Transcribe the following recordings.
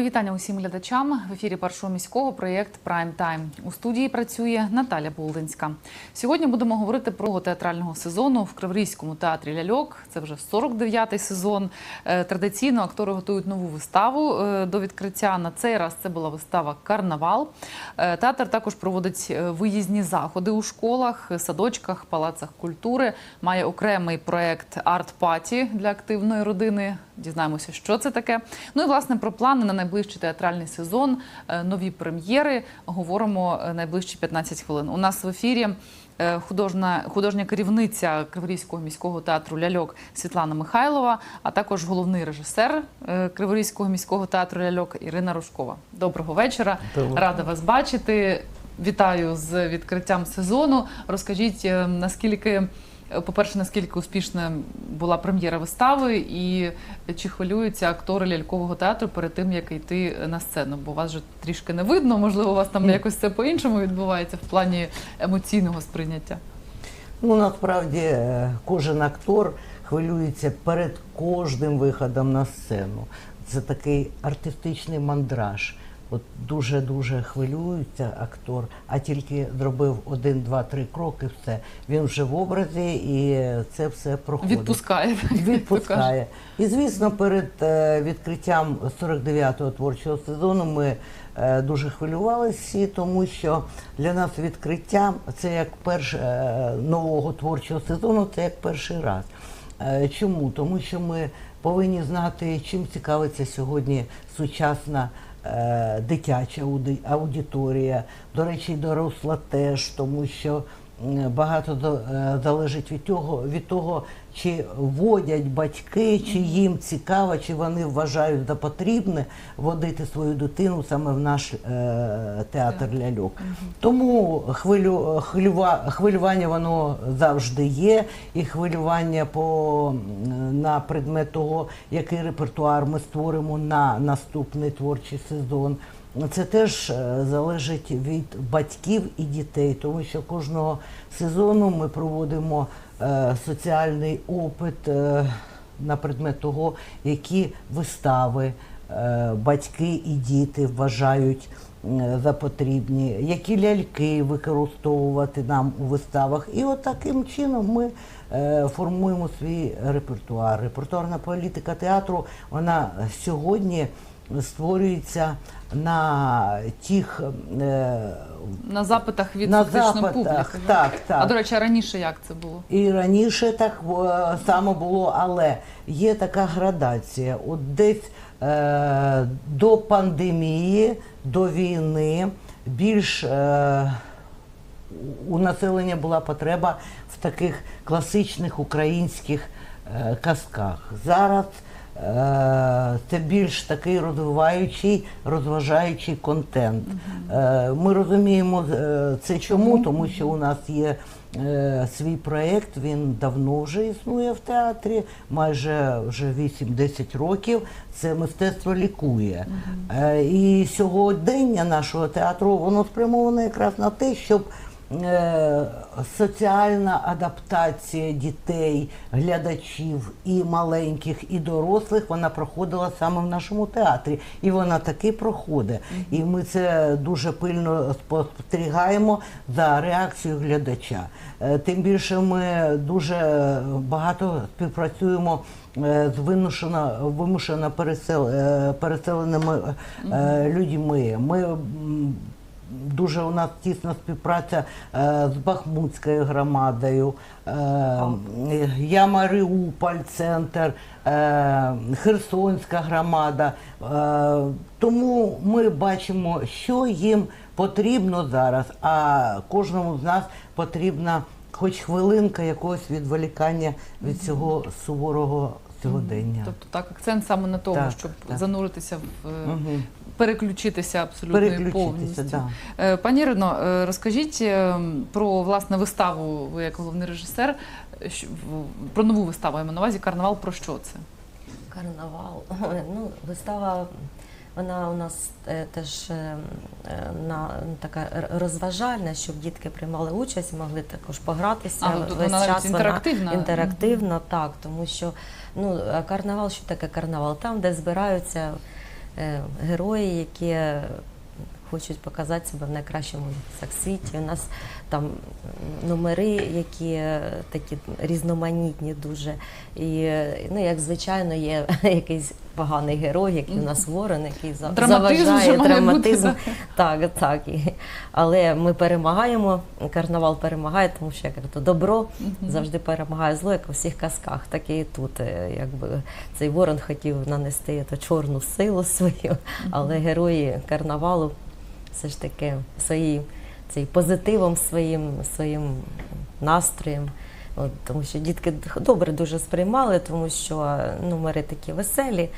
Мої вітання усім глядачам в ефірі першого міського проєкт Прайм Тайм. У студії працює Наталя Болдинська. Сьогодні будемо говорити про театрального сезону в Криворізькому театрі Ляльок. Це вже 49-й сезон. Е, Традиційно актори готують нову виставу е, до відкриття. На цей раз це була вистава Карнавал. Е, Театр також проводить виїзні заходи у школах, садочках, палацах культури. Має окремий проект арт-паті для активної родини. Дізнаємося, що це таке. Ну і власне про плани на найближчий театральний сезон, е, нові прем'єри. Говоримо е, найближчі 15 хвилин. У нас в ефірі е, художня, художня керівниця Криворізького міського театру Ляльок Світлана Михайлова, а також головний режисер Криворізького міського театру Ляльок Ірина Рожкова. Доброго вечора. Доброго. Рада вас бачити. Вітаю з відкриттям сезону. Розкажіть, наскільки, по-перше, наскільки успішна була прем'єра вистави, і чи хвилюються актори лялькового театру перед тим, як йти на сцену? Бо вас же трішки не видно, можливо, у вас там якось це по-іншому відбувається в плані емоційного сприйняття. Ну насправді е, кожен актор хвилюється перед кожним виходом на сцену. Це такий артистичний мандраж. От дуже дуже хвилюється актор, а тільки зробив один, два, три кроки, все він вже в образі, і це все проходить. Відпускає. Відпускає. І звісно, перед е, відкриттям 49-го творчого сезону ми е, дуже хвилювалися, всі, тому що для нас відкриття це як перш е, нового творчого сезону, це як перший раз. Чому? Тому що ми повинні знати, чим цікавиться сьогодні сучасна. Е, Дитяча ауди- аудиторія, до речі, доросла теж, тому що багато е, залежить від того, від того, чи водять батьки, чи їм цікаво, чи вони вважають за потрібне водити свою дитину саме в наш е, театр ляльок. Тому хвилю, хвилюва, хвилювання воно завжди є, і хвилювання по, на предмет того, який репертуар ми створимо на наступний творчий сезон. Це теж е, залежить від батьків і дітей, тому що кожного сезону ми проводимо е, соціальний опит е, на предмет того, які вистави батьки і діти вважають за потрібні, які ляльки використовувати нам у виставах. І от таким чином ми формуємо свій репертуар. Репертуарна політика театру вона сьогодні створюється на тих е, На запитах від на запитах. публіки. Так, так. А до речі, раніше як це було? І раніше так е, само було, але є така градація. От десь е, до пандемії, до війни більш е, у населення була потреба в таких класичних українських е, казках. Зараз це більш такий розвиваючий, розважаючий контент. Е, Ми розуміємо е, це чому, тому що у нас є е, свій проєкт, він давно вже існує в театрі, майже вже 8-10 років. Це мистецтво лікує. Е, І сьогодення нашого театру воно спрямоване якраз на те, щоб е, соціальна адаптація дітей, глядачів і маленьких, і дорослих вона проходила саме в нашому театрі. І вона таки проходить. І ми це дуже пильно спостерігаємо за реакцією глядача. Е, Тим більше ми дуже багато співпрацюємо е, з вимушено, вимушено пересел, е, переселеними е, людьми. Ми Дуже у нас тісна співпраця е, з Бахмутською громадою, е, Я Маріуполь, центр, е, Херсонська громада. Тому ми бачимо, що їм потрібно зараз, а кожному з нас потрібна хоч хвилинка якогось відволікання від цього суворого сьогодення. Тобто так, акцент саме на тому, Так, щоб так. зануритися в угу. Переключитися абсолютно Переключитися, повністю. да. Е, Пані Ірино, е, розкажіть про власне виставу. Ви як головний режисер, що- в- про нову виставу я маю на увазі карнавал. Про що це? Карнавал. Ну, вистава, вона у нас е, теж е, е, на така розважальна, щоб дітки приймали участь, могли також погратися. А, тут Весь вона час інтерактивна. інтерактивна, так, тому що ну, карнавал, що таке карнавал? Там, де збираються герої, які хочуть показати себе в найкращому світі. У нас там номери, які е, такі різноманітні дуже. І ну, як звичайно, є якийсь поганий герой, який у нас ворон, який Драматизм заважає має бути, драматизм. так. Так, але ми перемагаємо, карнавал перемагає, тому що як то добро завжди перемагає зло, як у всіх казках, так і тут. е, Якби цей ворон хотів нанести чорну силу свою, але герої карнавалу все ж таки своїм цей позитивом своїм, своїм настроєм. От, тому що дітки добре дуже сприймали, тому що номери такі веселі.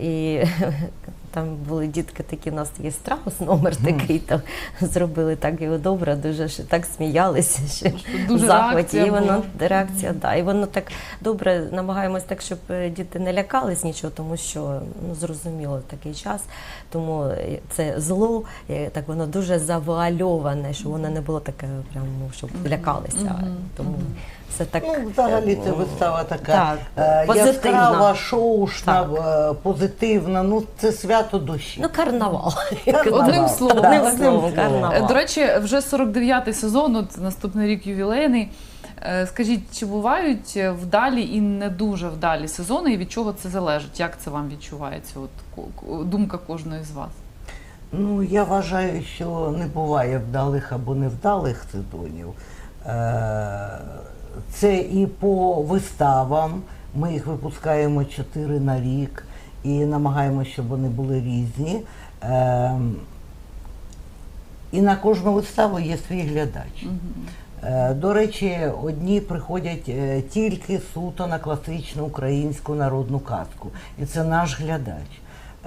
І там були дітки такі, у нас є страус, номер такий, то зробили так його добре, дуже ж так сміялися, що Дуже в захваті. І воно реакція, да. І воно так добре намагаємось так, щоб е, діти не лякались нічого, тому що ну зрозуміло такий час. Тому е, це зло, е, так воно дуже завуальоване, щоб воно не було таке, прям ну, щоб лякалися. Тому все так. Ну, взагалі це е, вистава така Так, е, позитивна. яскрава, шоушна, Так. е, позитивна. Ну, це свято душі. Ну, карнавал. Карнавал. Одним словом. Да, Одним одним словом, словом. карнавал. До речі, вже 49-й сезон, от наступний рік ювілейний. Скажіть, чи бувають вдалі і не дуже вдалі сезони, і від чого це залежить? Як це вам відчувається? От думка кожної з вас? Ну, я вважаю, що не буває вдалих або невдалих сезонів. Це і по виставам. Ми їх випускаємо чотири на рік і намагаємося, щоб вони були різні. Е, І на кожну виставу є свій глядач. Е, До речі, одні приходять е, тільки суто на класичну українську народну казку, і це наш глядач.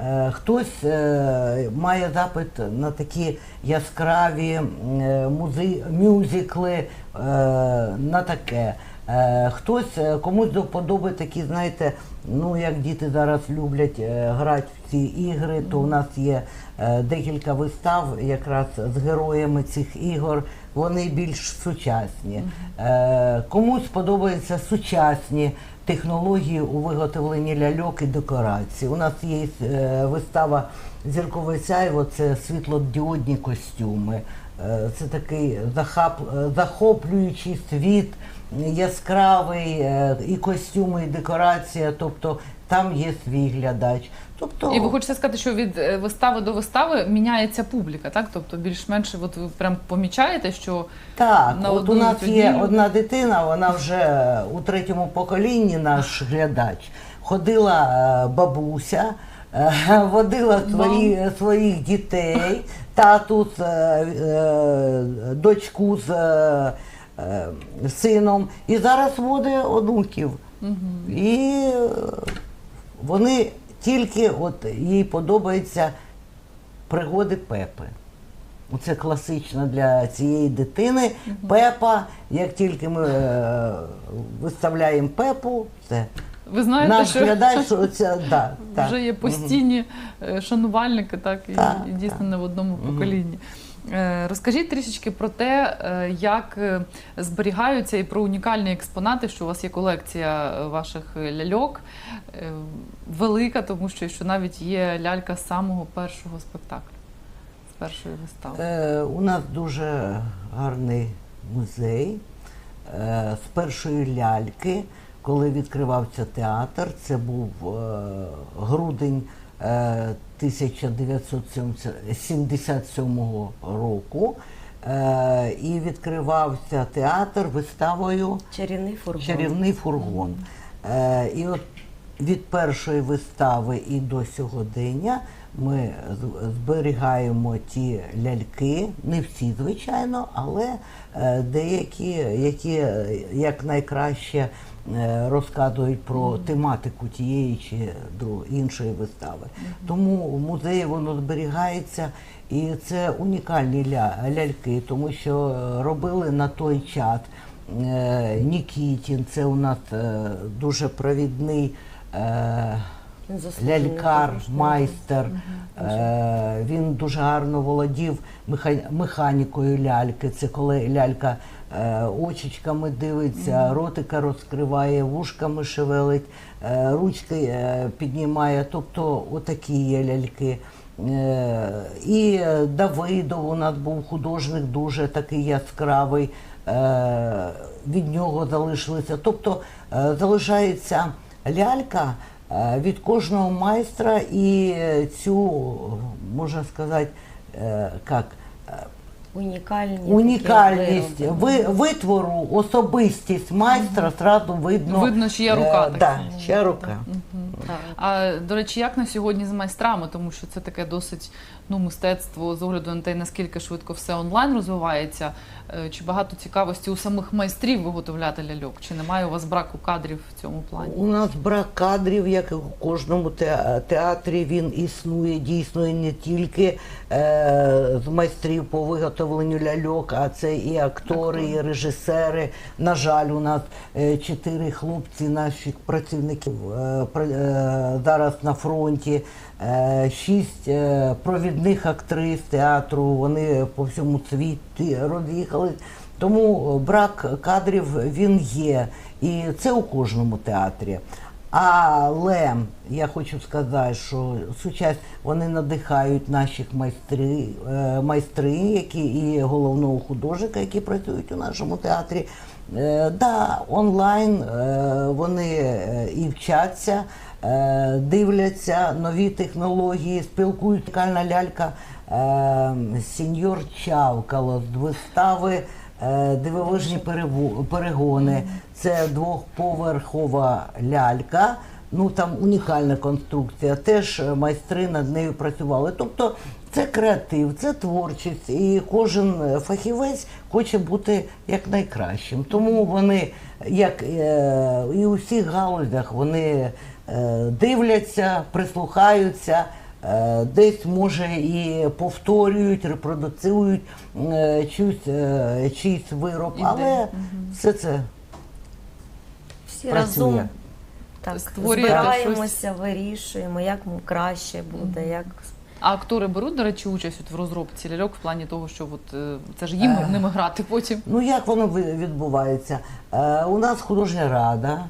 Е, Хтось е, має запит на такі яскраві е, музи, мюзикли, на таке. Хтось комусь до вподоби такі, знаєте, ну як діти зараз люблять грати в ці ігри, то у нас є декілька вистав якраз з героями цих ігор. Вони більш сучасні. Комусь подобаються сучасні технології у виготовленні ляльок і декорацій. У нас є е, вистава Зіркове це світлодіодні костюми. Е, Це такий захап, е, захоплюючий світ, яскравий, і костюми, і декорація. Тобто там є свій глядач. Тобто, І ви хочете сказати, що від е, вистави до вистави міняється публіка, так? Тобто більш-менш от ви прям помічаєте, що Так, на от у нас і є тоді- одна дитина, вона вже у третьому поколінні наш глядач. Ходила е, бабуся, е, водила свої, своїх дітей, тату з е, е, дочку з е, е, сином, і зараз водить онуків. І е, вони тільки от їй подобаються пригоди Пепи. Це класично для цієї дитини. Пепа, як тільки ми е, виставляємо пепу, це ви знаєте, наш що глядач, оця, да, так. вже є постійні е, шанувальники, так і, Так, і дійсно так. не в одному поколінні. Е, Розкажіть трішечки про те, е, як е, зберігаються і про унікальні експонати, що у вас є колекція ваших ляльок. Велика, тому що, що навіть є лялька з самого першого спектаклю, з першої вистави. Е, у нас дуже гарний музей е, з першої ляльки, коли відкривався театр. Це був е, грудень 1977 року. Е, і відкривався театр виставою Чарівний фургон. Чарівний фургон. Е, і от від першої вистави і до сьогодення ми зберігаємо ті ляльки, не всі, звичайно, але е, деякі, які як найкраще розказують про тематику тієї чи іншої вистави. Тому в музеї воно зберігається. І це унікальні ля- ляльки, тому що е, робили на той час е, Нікітін, це у нас е, дуже провідний е, лялькар, майстер. Е, Він дуже гарно володів меха- механікою ляльки. Це коли лялька е, очечками дивиться, ротика розкриває, вушками шевелить, е, ручки піднімає. Тобто отакі є ляльки. І Давидов у нас був художник дуже такий яскравий. Від нього залишилися. Тобто залишається лялька від кожного майстра і е, цю, можна сказати, е, як, е, Унікальні унікальність вироби. ви, витвору, особистість майстра зразу видно. Видно, чия рука, Е, так да, чия рука. Так. А до речі, як на сьогодні з майстрами, тому що це таке досить ну мистецтво з огляду на те, наскільки швидко все онлайн розвивається. Е, Чи багато цікавості у самих майстрів виготовляти ляльок? Чи немає у вас браку кадрів в цьому плані? У нас брак кадрів, як і у кожному театрі, він існує дійсно і не тільки е, з майстрів по виготовленню ляльок, а це і актори, і режисери. На жаль, у нас е, чотири хлопці наших працівників е, е, зараз на фронті. Е, Шість е, провідних актрис театру, вони по всьому світі роз'їхали. Тому брак кадрів він є, і це у кожному театрі. Але я хочу сказати, що сучас вони надихають наших майстри, е, майстринь, які і головного художника, які працюють у нашому театрі. Е, Да, онлайн е, вони і вчаться, дивляться нові технології, спілкують Унікальна лялька сеньор Чавкало з вистави Дивовижні перево- перегони. Це двохповерхова лялька. Ну там унікальна конструкція. Теж е, майстри над нею працювали. Тобто це креатив, це творчість, і кожен е, фахівець хоче бути як найкращим. Тому вони, як е, і у всіх галузях, вони е, дивляться, прислухаються. Е, Десь може і повторюють, репродуцюють е, чийсь, е, чийсь вироб, але все це Всі Працює. разом так, Створюєте збираємося, вирішуємо, як краще буде, як А актори беруть, до речі, участь от в розробці ляльок в плані того, що от, це ж їм ними грати потім. Ну як воно ви- відбувається? У нас художня рада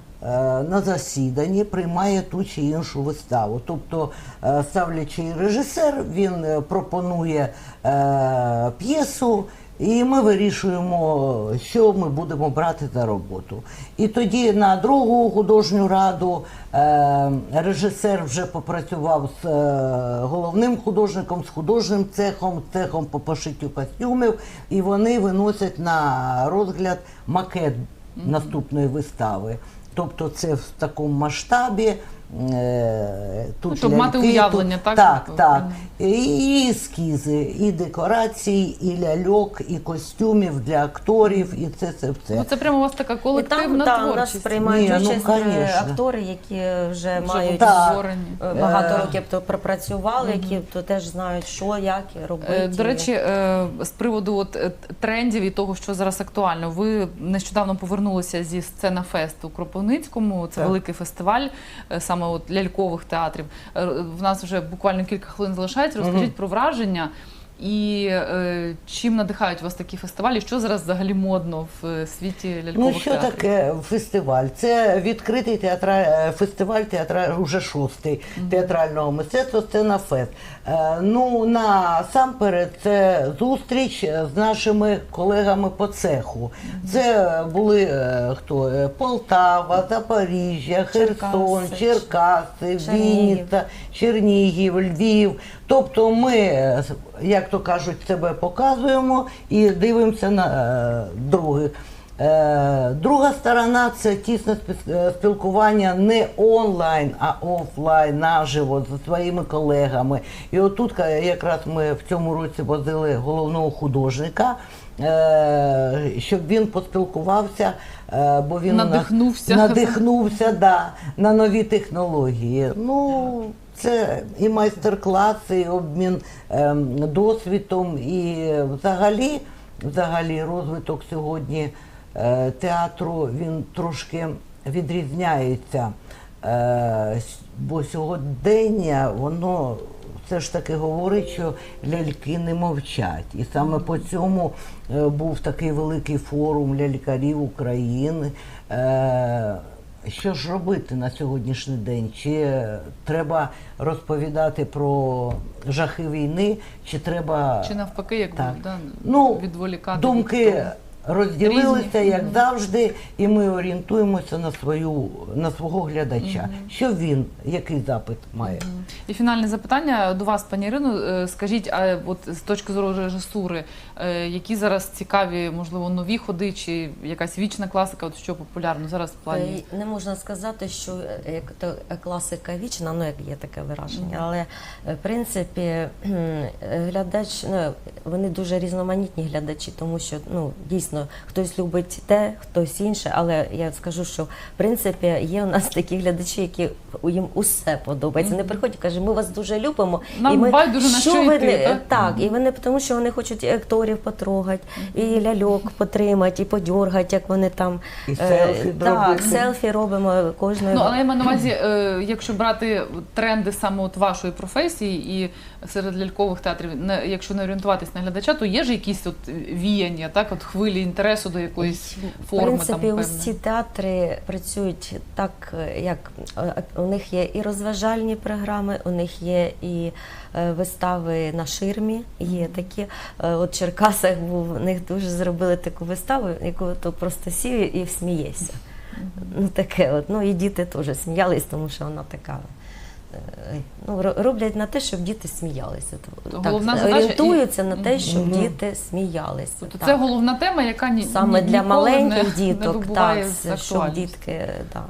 на засіданні приймає ту чи іншу виставу. Тобто е, ставлячий режисер він е, пропонує е, п'єсу. І ми вирішуємо, що ми будемо брати за роботу. І тоді на другу художню раду е, режисер вже попрацював з е, головним художником, з художнім цехом, цехом по пошиттю костюмів, і вони виносять на розгляд макет наступної вистави. Тобто це в такому масштабі. Е, Тут Ну, щоб мати ляльки, уявлення, так? Так, Тобто, так. І ескізи, і декорацій, і ляльок, і костюмів для акторів, і це це все. Ну це прямо у вас така і там колективна та, нас приймають Ні, ну, участь конечно. актори, які вже Вже мають так. е, багато Е. років то пропрацювали, які то теж знають, що, як робити. До речі, з приводу от трендів і того, що зараз актуально, ви нещодавно повернулися зі сцена фест у Кропивницькому. Це Так. великий фестиваль саме от лялькових театрів. Е, В нас вже буквально кілька хвилин залишається. Розкажіть про враження. І е, чим надихають вас такі фестивалі? Що зараз взагалі модно в е, світі лялькових Ну що театрів? таке фестиваль? Це відкритий театра... е, фестиваль театра... уже шостий театрального мистецтва Сцена Фест. Е, Ну насамперед це зустріч з нашими колегами по цеху. Це були е, хто Е, Полтава, Запоріжжя, Херсон, Черкаси, Черкаси. Вінниця, Чернігів, Львів. Тобто ми, е, як то кажуть, себе показуємо і дивимося на е, других. Е, друга сторона це тісне е, спілкування не онлайн, а офлайн, наживо зі своїми колегами. І отут якраз ми в цьому році возили головного художника, е, щоб він поспілкувався, е, бо він Надихнувся. надихнувся да, на нові технології. Ну, це і майстер-класи, і обмін ем, досвідом, і взагалі, взагалі розвиток сьогодні е, театру він трошки відрізняється. Е, бо сьогодення воно все ж таки говорить, що ляльки не мовчать. І саме по цьому е, був такий великий форум лялькарів України. Що ж робити на сьогоднішній день? Чи треба розповідати про жахи війни, чи треба Чи навпаки, як Так. да, ну, відволікати від думки того? Розділилися, Різні. як завжди, і ми орієнтуємося на свою на свого глядача. Що він, який запит має? І фінальне запитання до вас, пані Ірино. Е, Скажіть, а от з точки зору режисури, е, які зараз цікаві, можливо, нові ходи, чи якась вічна класика, от що популярно зараз в плані? Е, Не можна сказати, що як то класика вічна, ну як є таке вираження, але в принципі глядач, ну вони дуже різноманітні глядачі, тому що ну дійсно хтось любить те, хтось інше. Але я скажу, що в принципі є у нас такі глядачі, які їм усе подобається. Вони приходять, кажуть, ми вас дуже любимо. Нам байдуже, на що ви йти, не- так? так, і вони тому, що вони хочуть і акторів потрогати, і ляльок потримати, і подьоргати, як вони там І е, селфі так, зробити. селфі робимо кожної. Ну, але я маю на увазі, е, якщо брати тренди саме от вашої професії і серед лялькових театрів, не, якщо не орієнтуватись на глядача, то є ж якісь от віяння, так, от хвилі інтересу до якоїсь форми. В принципі, там, усі театри працюють так, е, як е, у них є і розважальні програми, у них є і е, вистави на ширмі. Є такі. Е, От в Черкасах був, у них дуже зробили таку виставу, яку то просто сів і смієшся. Ну таке от. Ну і діти теж сміялись, тому що вона така. Е, Ну, роблять на те, щоб діти сміялися. То головна задача орієнтуються на те, щоб Мгм. діти сміялися. Тобто Так. це головна тема, яка ні, Саме ні- для маленьких не, не діток, не так, щоб дітки, так.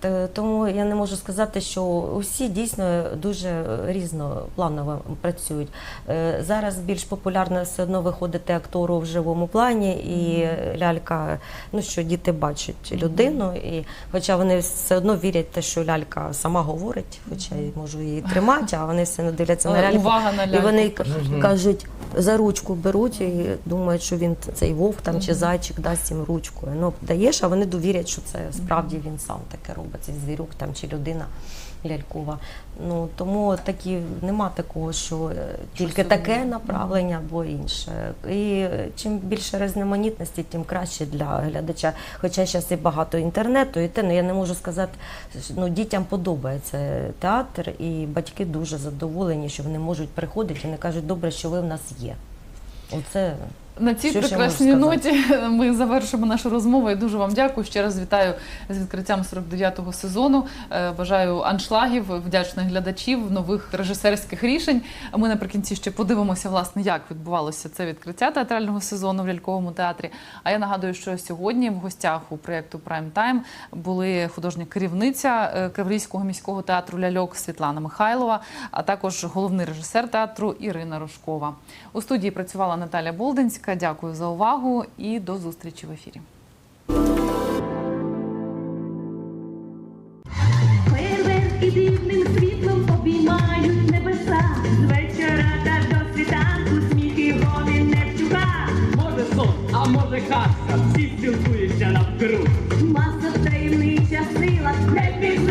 Т- Тому я не можу сказати, що усі дійсно дуже різнопланово працюють. Е, Зараз більш популярно все одно виходити актору в живому плані, і лялька, ну що діти бачать людину, і хоча вони все одно вірять, те, що лялька сама говорить, хоча я можу її тримати, а вони все одно дивляться на ляльку. увага на ляльку. І вони кажуть, за ручку беруть і думають, що він цей вовк там чи зайчик дасть їм ручкою. Ну даєш, а вони довірять, що це справді він сам таке робить, цей звірюк там чи людина лялькова. Ну тому такі нема такого, що е, тільки таке направлення або інше. І е, чим більше різноманітності, тим краще для глядача. Хоча зараз і багато інтернету, і те, ну я не можу сказати, що, ну дітям подобається театр, і батьки дуже задоволені, що вони можуть приходити і не кажуть, добре, що ви в нас є. Оце На цій Що ще прекрасній ноті ми завершимо нашу розмову. Я дуже вам дякую. Ще раз вітаю з відкриттям 49-го сезону. Е, Бажаю аншлагів, вдячних глядачів, нових режисерських рішень. А Ми наприкінці ще подивимося, власне, як відбувалося це відкриття театрального сезону в ляльковому театрі. А я нагадую, що сьогодні в гостях у проєкту Прайм Тайм були художня керівниця е, міського театру Ляльок Світлана Михайлова, а також головний режисер театру Ірина Рожкова. У студії працювала Наталя Болдинська. Дякую за увагу і до зустрічі в ефірі. Фейерверки дивним світлом обіймають небеса. З вечора та до світанку сміхи вони не вчуха. Може сон, а може казка, всі спілкуються навкруг. Маса таємнича сила, не.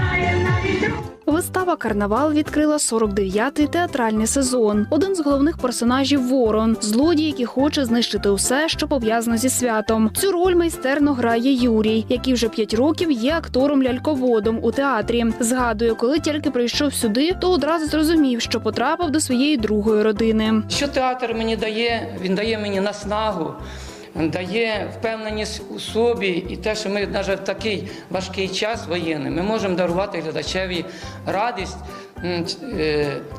Вистава Карнавал відкрила 49-й театральний сезон. Один з головних персонажів Ворон, злодій, який хоче знищити усе, що пов'язано зі святом. Цю роль майстерно грає Юрій, який вже 5 років є актором ляльководом у театрі. Згадує, коли тільки прийшов сюди, то одразу зрозумів, що потрапив до своєї другої родини. Що театр мені дає? Він дає мені наснагу, дає впевненість у собі і те, що ми навіть в такий важкий час воєнний, ми можемо дарувати глядачеві радість,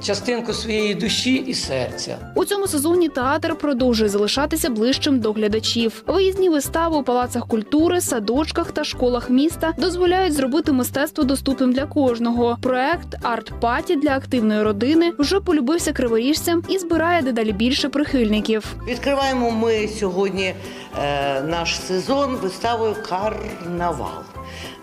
частинку своєї душі і серця. У цьому сезоні театр продовжує залишатися ближчим до глядачів. Виїзні вистави у палацах культури, садочках та школах міста дозволяють зробити мистецтво доступним для кожного. Проект Арт Паті для активної родини вже полюбився криворіжцям і збирає дедалі більше прихильників. Відкриваємо ми сьогодні е, наш сезон виставою Карнавал.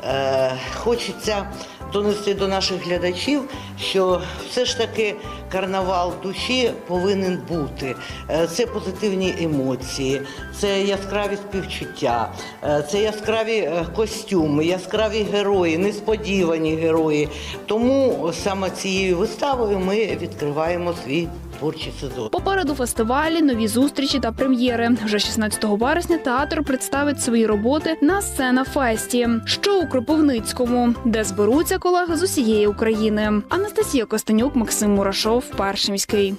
Е, хочеться донести до наших глядачів, що все ж таки карнавал душі повинен бути. Е, Це позитивні емоції, це яскраві співчуття, е, це яскраві е, костюми, яскраві герої, несподівані герої. Тому саме цією виставою ми відкриваємо свій творчий сезон. Попереду фестивалі, нові зустрічі та прем'єри. Вже 16 вересня театр представить свої роботи на сцена фесті, що у Кропивницькому, де зберуться колеги з усієї України. Анастасія Костенюк, Максим Мурашов, перший міський.